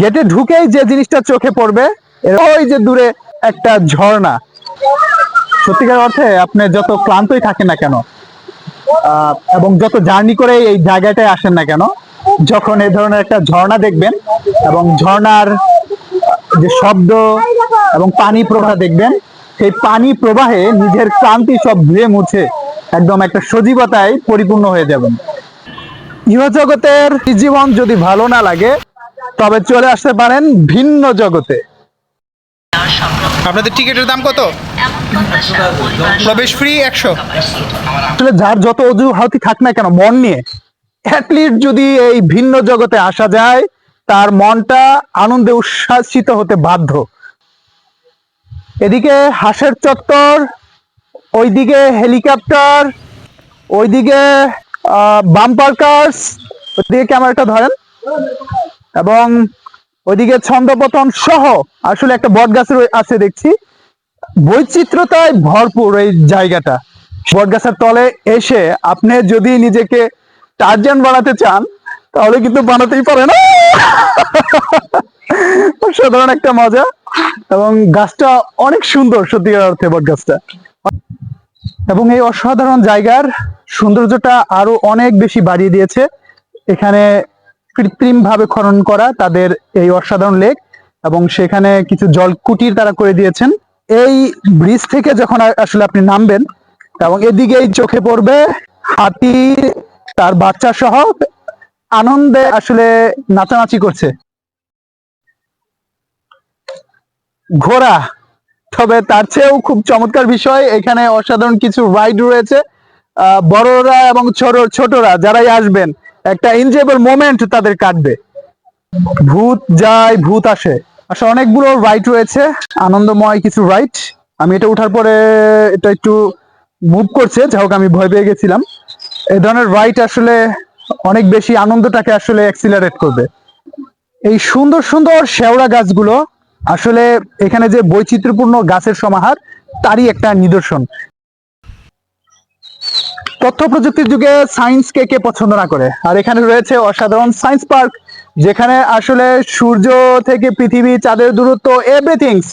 গেটে ঢুকেই যে জিনিসটা চোখে পড়বে ওই যে দূরে একটা ঝর্ণা। সত্যিকার অর্থে আপনি যত ক্লান্তই থাকেন না কেন এবং যত জার্নি করে এই জায়গাটায় আসেন না কেন, যখন এই ধরনের একটা ঝর্ণা দেখবেন, এবং ঝর্ণার যে শব্দ এবং পানি প্রবাহ দেখবেন, সেই পানি প্রবাহে নিজের ক্লান্তি সব ধুয়ে মুছে একদম একটা সজীবতায় পরিপূর্ণ হয়ে যাবেন। ইহজগতের জীবন যদি ভালো না লাগে তবে চলে আসতে পারেন ভিন্ন জগতে। আপনাদের টিকিটের দাম কত? প্রবেশ ফ্রি একশো। আসলে যার যত অজুহাতই থাক না কেন মন নিয়ে। অ্যাটলিস্ট যদি এই ভিন্ন জগতে আসা যায় তার মনটা আনন্দে উচ্ছ্বাসিত হতে বাধ্য। এদিকে হাঁসের চত্বর ওইদিকে হেলিকপ্টার ওইদিকে বাম্পার কার্স ওইদিকে ক্যামেরাটা ধরেন। এবং ওইদিকে ছন্দপতন সহ আসলে একটা বট গাছ আছে দেখছি। বৈচিত্র্যতায় ভরপুর এই জায়গাটা। বটগাছের তলে এসে আপনি যদি নিজেকে টার্জান বানাতে চান, তাহলে কিন্তু বানাতেই পারে না সাধারণ একটা মজা। এবং গাছটা অনেক সুন্দর সত্যিকার অর্থে বট গাছটা এবং এই অসাধারণ জায়গার সৌন্দর্যটা আরও অনেক বেশি বাড়িয়ে দিয়েছে। এখানে কৃত্রিম ভাবে খনন করা তাদের এই অসাধারণ লেক এবং সেখানে কিছু জল কুটির তারা করে দিয়েছেন। এই ব্রিজ থেকে যখন আসলে আপনি নামবেন এবং এদিকেই চোখে পড়বে হাতি, তার বাচ্চা সহ আনন্দে আসলে নাচানাচি করছে। ঘোড়া, তবে তার চেয়েও খুব চমৎকার বিষয়, এখানে অসাধারণ কিছু রাইড রয়েছে। বড়রা এবং ছোট ছোটরা যারাই আসবেন একটা এনজয়েবল মোমেন্ট তাদের কাটবে। ভূত যায়, ভূত আসে। আসলে অনেকগুলো রাইট রয়েছে। আনন্দময় কিছু রাইট আমি এটা উঠার পরে এটা একটু মুভ করছে যাই হোক আমি ভয় পেয়ে গেছিলাম। এই ধরনের রাইট আসলে অনেক বেশি আনন্দটাকে আসলে অ্যাক্সিলারেট করবে। এই সুন্দর সুন্দর শেওড়া গাছগুলো আসলে এখানে যে বৈচিত্র্যপূর্ণ গাছের সমাহার, তারই একটা নিদর্শন। তথ্য প্রযুক্তির যুগে সায়েন্স কে কে পছন্দ না করে? আর এখানে রয়েছে অসাধারণ সায়েন্স পার্ক যেখানে আসলে সূর্য থেকে পৃথিবী চাঁদের দূরত্ব এভরিথিংস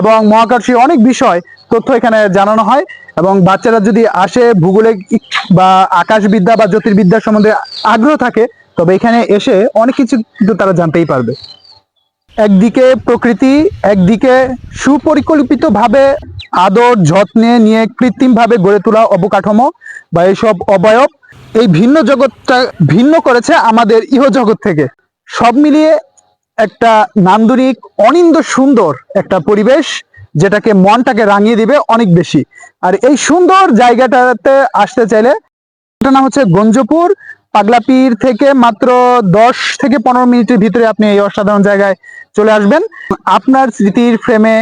এবং মহাকাশীয় অনেক বিষয় তথ্য এখানে জানানো হয় এবং বাচ্চারা যদি আসে ভূগোলে বা আকাশবিদ্যা বা জ্যোতির্বিদ্যা সম্বন্ধে আগ্রহ থাকে, তবে এখানে এসে অনেক কিছু কিন্তু তারা জানতেই পারবে। একদিকে প্রকৃতি, একদিকে সুপরিকল্পিতভাবে আদর যত্নে নিয়ে কৃত্রিমভাবে গড়ে তোলা অবকাঠামো বা এইসব অবয়ব এই ভিন্ন জগৎটা ভিন্ন করেছে আমাদের ইহজগৎ থেকে। সব মিলিয়ে একটা নান্দনিক, অনিন্দ সুন্দর একটা পরিবেশ যেটাকে মনটাকে রাঙিয়ে দিবে অনেক বেশি। আর এই সুন্দর জায়গাটাতে আসতে চাইলে নাম হচ্ছে গঞ্জপুর। পাগলাপীর থেকে মাত্র দশ থেকে পনেরো মিনিটের ভিতরে আপনি এই অসাধারণ জায়গায় চলে আসবেন। আপনার স্মৃতির ফ্রেমে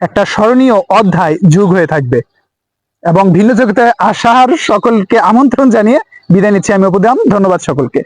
একটা স্মরণীয় অধ্যায় যুগ হয়ে থাকবে। এবং ভিন্ন জগতে আসার সকলকে আমন্ত্রণ জানিয়ে বিদায় নিচ্ছি আমি উপদাম ধন্যবাদ সকলকে।